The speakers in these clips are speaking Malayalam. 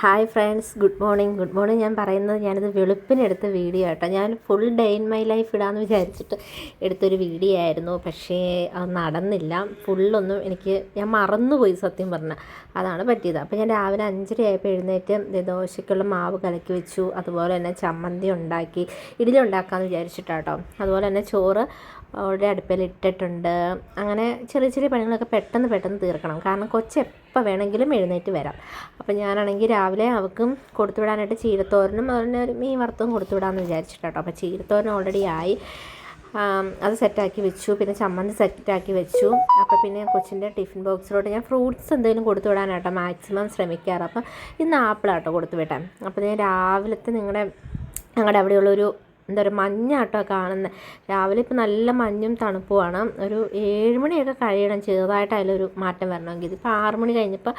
Hi friends good morning. Good morning. ഞാൻ പറയുന്നത് ഞാനിത് വെളുപ്പിനെടുത്ത വീഡിയോ ആട്ടോ. ഞാൻ full day in my life ഇടാമെന്ന് വിചാരിച്ചിട്ട് എടുത്തൊരു വീഡിയോ ആയിരുന്നു. പക്ഷേ നടന്നില്ല. ഫുള്ളൊന്നും എനിക്ക് ഞാൻ മറന്നുപോയി സത്യം പറഞ്ഞാൽ അതാണ് പറ്റിയത്. അപ്പോൾ ഞാൻ രാവിലെ അഞ്ചര ആയപ്പോൾ എഴുന്നേറ്റ് ദോശയ്ക്കുള്ള മാവ് കലക്കി വെച്ചു. അതുപോലെ തന്നെ ചമ്മന്തി ഉണ്ടാക്കി. ഇഡ്ഡലി ഉണ്ടാക്കാമെന്ന് വിചാരിച്ചിട്ടാട്ടോ. അതുപോലെ തന്നെ ചോറ് അവിടെ അടുപ്പിൽ ഇട്ടിട്ടുണ്ട്. അങ്ങനെ ചെറിയ ചെറിയ പണികളൊക്കെ പെട്ടെന്ന് പെട്ടെന്ന് തീർക്കണം. കാരണം കൊച്ച് എപ്പോൾ വേണമെങ്കിലും എഴുന്നേറ്റ് വരാം. അപ്പോൾ ഞാനാണെങ്കിൽ രാവിലെ അവൾക്കും കൊടുത്തുവിടാനായിട്ട് ചീരത്തോരനും അതുപോലെ ഒരു മീൻ വറുത്തും കൊടുത്തുവിടാമെന്ന് വിചാരിച്ചിട്ടാണ് വിചാരിച്ചിട്ടോ അപ്പോൾ ചീരത്തോരൻ ഓൾറെഡി ആയി. അത് സെറ്റാക്കി വെച്ചു. പിന്നെ ചമ്മന്തി സെറ്റാക്കി വെച്ചു. അപ്പോൾ പിന്നെ കൊച്ചിന്റെ ടിഫിൻ ബോക്സിലോട്ട് ഞാൻ ഫ്രൂട്ട്സ് എന്തെങ്കിലും കൊടുത്തു വിടാനാട്ടോ മാക്സിമം ശ്രമിക്കാറ്. അപ്പം ഇന്ന് ആപ്പിളാട്ടോ കൊടുത്തു വിട്ടാൽ അപ്പോൾ ഞാൻ രാവിലത്തെ നിങ്ങളുടെ ഞങ്ങളുടെ അവിടെയുള്ളൊരു എന്താ പറയുക മഞ്ഞാട്ടോ കാണുന്നത് രാവിലെ ഇപ്പോൾ നല്ല മഞ്ഞും തണുപ്പുമാണ്. ഒരു ഏഴ് മണിയൊക്കെ കഴിയണം. ചെറുതായിട്ട് അതിലൊരു മാറ്റം വരണമെങ്കിൽ. ഇതിപ്പോൾ ആറ് മണി കഴിഞ്ഞപ്പോൾ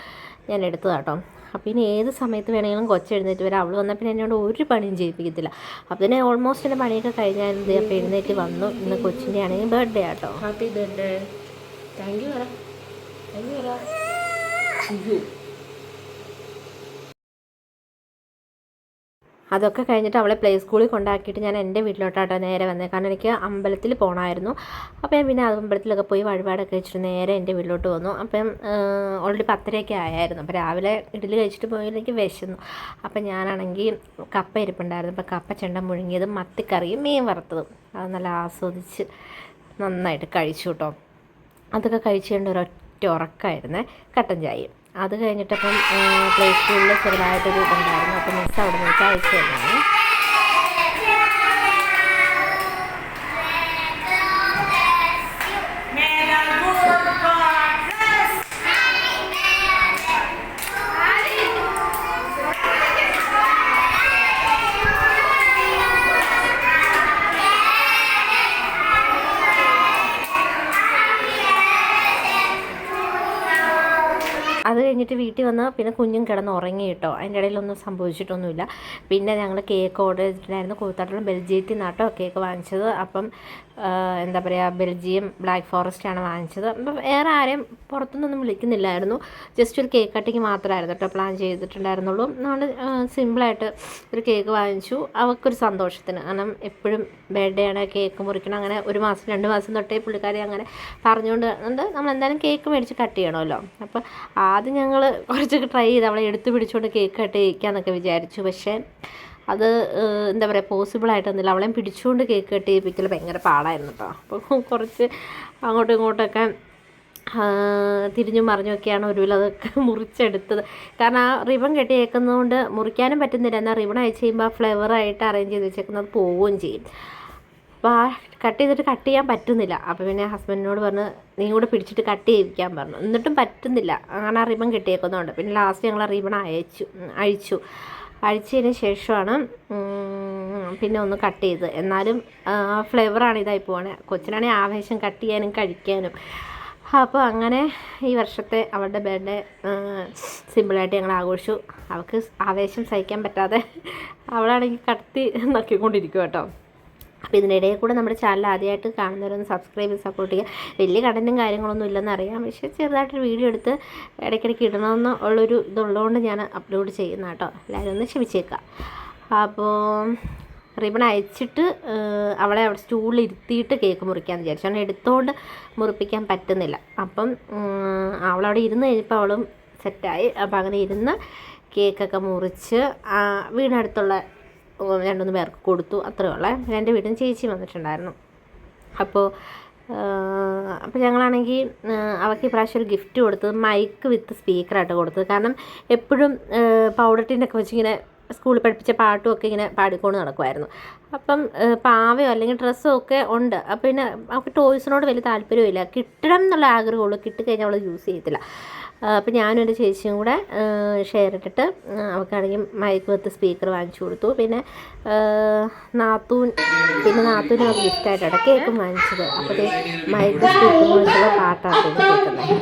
ഞാൻ എടുത്തതാട്ടോ അപ്പോൾ ഇനി ഏത് സമയത്ത് വേണമെങ്കിലും കൊച്ചെഴുന്നേറ്റ് വരാം. അവൾ വന്നാൽ പിന്നെ എന്നോട് ഒരു പണിയും ചെയ്യിപ്പിക്കത്തില്ല. അപ്പോൾ തന്നെ ഓൾമോസ്റ്റ് എന്റെ പണിയൊക്കെ കഴിഞ്ഞാൽ എന്ത് അപ്പോൾ എഴുന്നേറ്റ് വന്നു. ഇന്ന് കൊച്ചിന്റെ ആണെങ്കിൽ ബർത്ത്ഡേ ആട്ടോ. Happy birthday thank you thank you അതൊക്കെ കഴിഞ്ഞിട്ട് അവളെ പ്ലേ സ്കൂളിൽ കൊണ്ടാക്കിയിട്ട് ഞാൻ എന്റെ വീട്ടിലോട്ടാട്ടോ നേരെ വന്നത് കാരണം എനിക്ക് അമ്പലത്തിൽ പോകണമായിരുന്നു അപ്പോൾ ഞാൻ പിന്നെ അമ്പലത്തിലൊക്കെ പോയി വഴിപാടൊക്കെ വെച്ചിട്ട് നേരെ എന്റെ വീട്ടിലോട്ട് വന്നു. അപ്പം ഓൾറെഡി പത്തരയൊക്കെ ആയായിരുന്നു. അപ്പോൾ രാവിലെ ഇഡ്ഡലി കഴിച്ചിട്ട് എനിക്ക് വിശന്നു. അപ്പം ഞാനാണെങ്കിൽ കപ്പ ഇരിപ്പുണ്ടായിരുന്നു. അപ്പോൾ കപ്പ ചെണ്ട മുഴുങ്ങിയതും മത്തിക്കറിയും മീൻ വറുത്തതും. അത് നല്ല ആസ്വദിച്ച് നന്നായിട്ട് കഴിച്ചു കേട്ടോ. അതൊക്കെ കഴിച്ചുകൊണ്ട് ഒരൊറ്റ ഉറക്കമായിരുന്നേ. കട്ടൻ ചായയും. അത് കഴിഞ്ഞിട്ടപ്പം പ്ലേ സ്കൂളിൽ ചെറുതായിട്ടൊരു ഇതുണ്ടായിരുന്നു. അപ്പം മിസ് അവിടെ നിന്ന് വെച്ചാൽ അയച്ചു തന്നാണ് അത് കഴിഞ്ഞിട്ട് വീട്ടിൽ വന്ന് പിന്നെ കുഞ്ഞും കിടന്ന് ഉറങ്ങി കേട്ടോ. അതിന്റെ ഇടയിലൊന്നും സംഭവിച്ചിട്ടൊന്നുമില്ല. പിന്നെ ഞങ്ങൾ കേക്ക് ഓർഡർ ചെയ്തിട്ടുണ്ടായിരുന്നു. കൂത്താട്ടുള്ള ബെൽജിയത്തിൽ നിന്നാട്ടോ കേക്ക് വാങ്ങിച്ചത്. അപ്പം എന്താ പറയുക ബെൽജിയം ബ്ലാക്ക് ഫോറസ്റ്റ് ആണ് വാങ്ങിച്ചത്. അപ്പം വേറെ ആരെയും പുറത്തുനിന്നൊന്നും വിളിക്കുന്നില്ലായിരുന്നു. ജസ്റ്റ് ഒരു കേക്ക് കട്ടിങ് മാത്രമായിരുന്നു കേട്ടോ പ്ലാൻ ചെയ്തിട്ടുണ്ടായിരുന്നുള്ളൂ. അതുകൊണ്ട് സിമ്പിളായിട്ട് ഒരു കേക്ക് വാങ്ങിച്ചു. അവൾക്കൊരു സന്തോഷത്തിന്. കാരണം എപ്പോഴും ബർത്ത്ഡേ ആണ് കേക്ക് മുറിക്കണം. അങ്ങനെ ഒരു മാസം രണ്ട് മാസം തൊട്ടേ പുള്ളിക്കാരി അങ്ങനെ പറഞ്ഞുകൊണ്ട് നമ്മൾ എന്തായാലും കേക്ക് മേടിച്ച് കട്ട് ചെയ്യണമല്ലോ. അപ്പോൾ ആദ്യം ഞങ്ങൾ കുറച്ചൊക്കെ ട്രൈ ചെയ്ത് അവളെ എടുത്തു പിടിച്ചുകൊണ്ട് കേക്ക് കട്ട് ചെയ്യിക്കാമെന്നൊക്കെ വിചാരിച്ചു. പക്ഷേ അത് എന്താ പറയുക പോസിബിൾ ആയിട്ടൊന്നുമില്ല അവളെയും പിടിച്ചുകൊണ്ട് കേക്ക് കട്ട് ചെയ്യിപ്പിക്കൽ ഭയങ്കര പാടായിരുന്നു കേട്ടോ അപ്പോൾ കുറച്ച് അങ്ങോട്ടും ഇങ്ങോട്ടൊക്കെ തിരിഞ്ഞും മറിഞ്ഞൊക്കെയാണ് ഒരുവിൽ അതൊക്കെ മുറിച്ചെടുത്തത്. കാരണം ആ റിബൺ കെട്ടിയേക്കുന്നതുകൊണ്ട് മുറിക്കാനും പറ്റുന്നില്ല. എന്നാൽ റിബൺ അയച്ച് കഴിയുമ്പോൾ ഫ്ലേവറായിട്ട് അറേഞ്ച് ചെയ്ത് വെച്ചേക്കുന്നത് പോവുകയും ചെയ്യും. അപ്പോൾ ആ കട്ട് ചെയ്തിട്ട് കട്ട് ചെയ്യാൻ പറ്റുന്നില്ല. അപ്പോൾ പിന്നെ ഹസ്ബൻഡിനോട് പറഞ്ഞ് നീ കൂടെ പിടിച്ചിട്ട് കട്ട് ചെയ്യിക്കാൻ പറഞ്ഞു. എന്നിട്ടും പറ്റുന്നില്ല. അങ്ങനെ ആ റിബൺ പിന്നെ ലാസ്റ്റ് ഞങ്ങൾ ആ റിബൺ അയച്ചു അഴിച്ചു. അഴിച്ചതിന് ശേഷമാണ് പിന്നെ ഒന്ന് കട്ട് ചെയ്ത്. എന്നാലും ഫ്ലേവറാണ് ഇതായി പോകണേ കൊച്ചിനാണെങ്കിൽ ആവേശം കട്ട് ചെയ്യാനും കഴിക്കാനും. അപ്പോൾ അങ്ങനെ ഈ വർഷത്തെ അവളുടെ ബർത്ത്ഡേ സിമ്പിളായിട്ട് ഞങ്ങൾ ആഘോഷിച്ചു. അവൾക്ക് ആവേശം സഹിക്കാൻ പറ്റാതെ അവളാണെങ്കിൽ കടത്തി നോക്കിക്കൊണ്ടിരിക്കും കേട്ടോ അപ്പോൾ ഇതിനിടയിൽ കൂടെ നമ്മുടെ ചാനൽ ആദ്യമായിട്ട് കാണുന്നവരൊന്ന് സബ്സ്ക്രൈബ് ചെയ്ത് സപ്പോർട്ട് ചെയ്യുക. വലിയ കണ്ടന്റും കാര്യങ്ങളൊന്നും ഇല്ലെന്ന് അറിയാം. പക്ഷേ ചെറുതായിട്ടൊരു വീഡിയോ എടുത്ത് ഇടയ്ക്കിടയ്ക്ക് ഇടണമെന്ന് ഉള്ളൊരു ഇതുള്ളതുകൊണ്ട് ഞാൻ അപ്ലോഡ് ചെയ്യുന്ന കേട്ടോ. എല്ലാവരും ഒന്ന് ക്ഷമിച്ചേക്കാം അപ്പോൾ റിബൺ അയച്ചിട്ട് അവളെ അവിടെ സ്റ്റൂളിൽ ഇരുത്തിയിട്ട് കേക്ക് മുറിക്കാമെന്ന് വിചാരിച്ചു. കാരണം എടുത്തുകൊണ്ട് മുറിപ്പിക്കാൻ പറ്റുന്നില്ല. അപ്പം അവളവിടെ ഇരുന്ന് കഴിഞ്ഞപ്പോൾ അവളും സെറ്റായി അപ്പം അങ്ങനെ ഇരുന്ന് കേക്കൊക്കെ മുറിച്ച് വീടിനടുത്തുള്ള രണ്ടുമൂന്ന് പേർക്ക് കൊടുത്തു അത്രേ ഉള്ളേ. പിന്നെ എന്റെ വീട്ടിൽ നിന്ന് ചേച്ചി വന്നിട്ടുണ്ടായിരുന്നു. അപ്പോൾ അപ്പോൾ ഞങ്ങളാണെങ്കിൽ അവൾക്ക് ഇപ്രാവശ്യം ഒരു ഗിഫ്റ്റ് കൊടുത്തത് മൈക്ക് വിത്ത് സ്പീക്കറായിട്ട് കൊടുത്തത് കാരണം എപ്പോഴും പൗഡർ ടിന്നൊക്കെ വെച്ച് ഇങ്ങനെ സ്കൂളിൽ പഠിപ്പിച്ച പാട്ടും ഒക്കെ ഇങ്ങനെ പാടിക്കൊണ്ട് നടക്കുമായിരുന്നു അപ്പം പാവയോ അല്ലെങ്കിൽ ഡ്രസ്സോ ഒക്കെ ഉണ്ട്. അപ്പം പിന്നെ അവൾക്ക് ടോയ്സിനോട് വലിയ താല്പര്യമില്ല കിട്ടണം എന്നുള്ള ആഗ്രഹമുള്ളൂ. കിട്ടിക്കഴിഞ്ഞാൽ അവൾ യൂസ് ചെയ്യത്തില്ല. അപ്പം ഞാനും എന്റെ ചേച്ചിയും കൂടെ ഷെയർ ഇട്ടിട്ട് അവൾക്കാണെങ്കിൽ മൈക്ക് വെത്ത് സ്പീക്കർ വാങ്ങിച്ചു കൊടുത്തു. പിന്നെ നാത്തൂൻ പിന്നെ നാത്തൂന് അവർ ഗിഫ്റ്റായിട്ടാണ് കേക്കും വാങ്ങിച്ചത്. അപ്പോൾ മൈക്ക് സ്പീക്കർ പാട്ടാണ് കേൾക്കുന്നത്.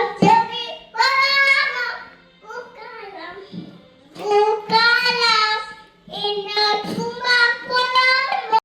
Gracias.